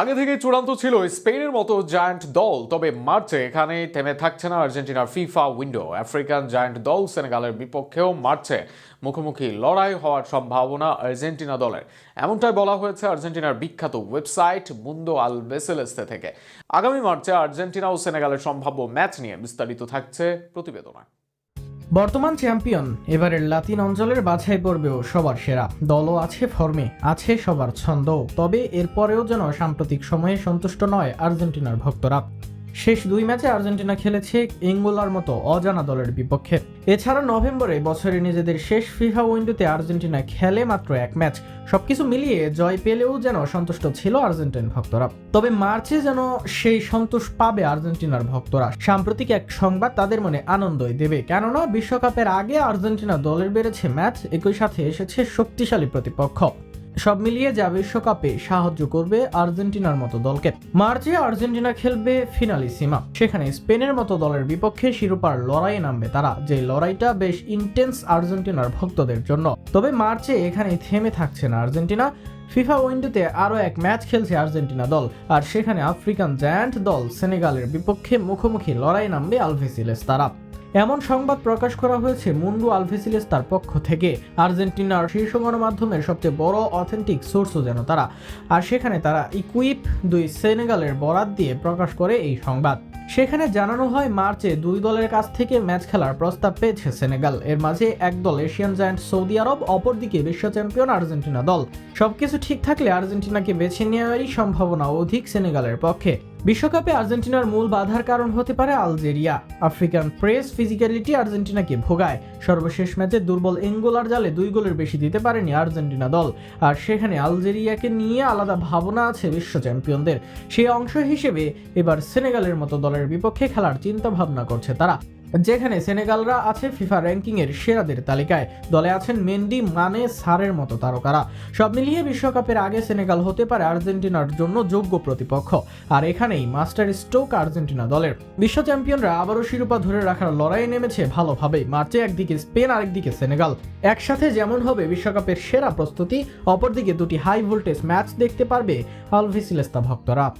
আগে থেকে চূড়ান্ত ছিল স্পেনের মতো জায়ান্ট দল, তবে মার্চে এখানে থেমে থাকছে না আর্জেন্টিনার ফিফা উইন্ডো। আফ্রিকান জায়ান্ট দল সেনেগালের বিপক্ষেও মার্চে মুখোমুখি লড়াই হওয়ার সম্ভাবনা আর্জেন্টিনা দলের। এমনটাই বলা হয়েছে আর্জেন্টিনার বিখ্যাত ওয়েবসাইট মুন্দো আল বেসেলেস্তে থেকে। আগামী মার্চে আর্জেন্টিনা ও সেনেগালের সম্ভাব্য ম্যাচ নিয়ে বিস্তারিত থাকছে প্রতিবেদনায় বর্তমান চ্যাম্পিয়ন, এবারের লাতিন অঞ্চলের বাছাই পর্বেও সবার সেরা। দলও আছে ফর্মে, আছে সবার ছন্দ তবে এরপরেও যেন সাম্প্রতিক সময়ে সন্তুষ্ট নয় আর্জেন্টিনার ভক্তরা। শেষ দুই ম্যাচে আর্জেন্টিনা খেলেছে এঙ্গোলার মতো অজানা দলের বিপক্ষে। এছাড়া নভেম্বরে বছরে নিজেদের শেষ ফিফা উইন্ডোতে আর্জেন্টিনা খেলে মাত্র এক ম্যাচ। সবকিছু মিলিয়ে জয় পেলেও যেন সন্তুষ্ট ছিল আর্জেন্টিন ভক্তরা। তবে মার্চে যেন সেই সন্তোষ পাবে আর্জেন্টিনার ভক্তরা। সাম্প্রতিক এক সংবাদ তাদের মনে আনন্দই দেবে। কেননা বিশ্বকাপের আগে আর্জেন্টিনা দলের বেড়েছে ম্যাচ, একই সাথে এসেছে শক্তিশালী প্রতিপক্ষ। সব মিলিয়ে যা বিশ্বকাপে সাহায্য করবে আর্জেন্টিনার মতো দলকে। মার্চে আর্জেন্টিনা খেলবে ফিনালি ফিনালিসিমা সেখানে স্পেনের মতো দলের বিপক্ষে শিরোপার লড়াইয়ে নামবে তারা, যে লড়াইটা বেশ ইন্টেন্স আর্জেন্টিনার ভক্তদের জন্য। তবে মার্চে এখানে থেমে থাকছে না আর্জেন্টিনা। ফিফা উইন্ডোতে আরও এক ম্যাচ খেলছে আর্জেন্টিনা দল, আর সেখানে আফ্রিকান জায়ান্ট দল সেনেগালের বিপক্ষে মুখোমুখি লড়াই নামবে আলভেসিলেস তারা। এমন সংবাদ প্রকাশ করা হয়েছে মুন্ডু আলভেসিলেস তার পক্ষ থেকে। আর্জেন্টিনার শীর্ষ গণমাধ্যমের সবচেয়ে বড় অথেন্টিক সোর্সও যেন তারা। আর সেখানে তারা ইকুইপ দুই সেনেগালের বরাত দিয়ে প্রকাশ করে এই সংবাদ। সেখানে জানানো হয়, মার্চে দুই দলের কাছ থেকে ম্যাচ খেলার প্রস্তাব পেয়েছে সেনেগাল। এর মাঝে এক দল এশিয়ান জায়ান্ট সৌদি আরব, অপরদিকে বিশ্ব চ্যাম্পিয়ন আর্জেন্টিনা দল। সবকিছু ঠিক থাকলে আর্জেন্টিনাকে বেছে নেওয়ারই সম্ভাবনা অধিক সেনেগালের পক্ষে। বিশ্বকাপে আর্জেন্টিনার মূল বাধার কারণ হতে পারে আলজেরিয়া। আফ্রিকান প্রেস ফিজিক্যালিটি আর্জেন্টিনাকে ভোগায়। সর্বশেষ ম্যাচে দুর্বল এঙ্গোলার জালে দুই গোলের বেশি দিতে পারেনি আর্জেন্টিনা দল। আর সেখানে আলজেরিয়াকে নিয়ে আলাদা ভাবনা আছে বিশ্ব চ্যাম্পিয়নদের। সেই অংশ হিসেবে এবার সেনেগালের মতো দলের বিপক্ষে খেলার চিন্তা ভাবনা করছে তারা। যেখানে সেনেগালরা আছে ফিফা র্যাঙ্কিং এর সেরাদের তালিকায়। দলে আছেন মেন্ডি মানে সারের মতো তারকারা। সব মিলিয়ে বিশ্বকাপের আগে সেনেগাল হতে পারে আর্জেন্টিনার জন্য যোগ্য প্রতিপক্ষ। আর এখানেই মাস্টার স্ট্রোক আর্জেন্টিনা দলের। বিশ্ব চ্যাম্পিয়নরা আবারও শিরোপা ধরে রাখার লড়াইয়ে নেমেছে ভালোভাবেই। মার্চে একদিকে স্পেন, আরেকদিকে সেনেগাল। একসাথে যেমন হবে বিশ্বকাপের সেরা প্রস্তুতি, অপরদিকে দুটি হাই ভোল্টেজ ম্যাচ দেখতে পারবে আলভিসিলেস্তা ভক্তরা।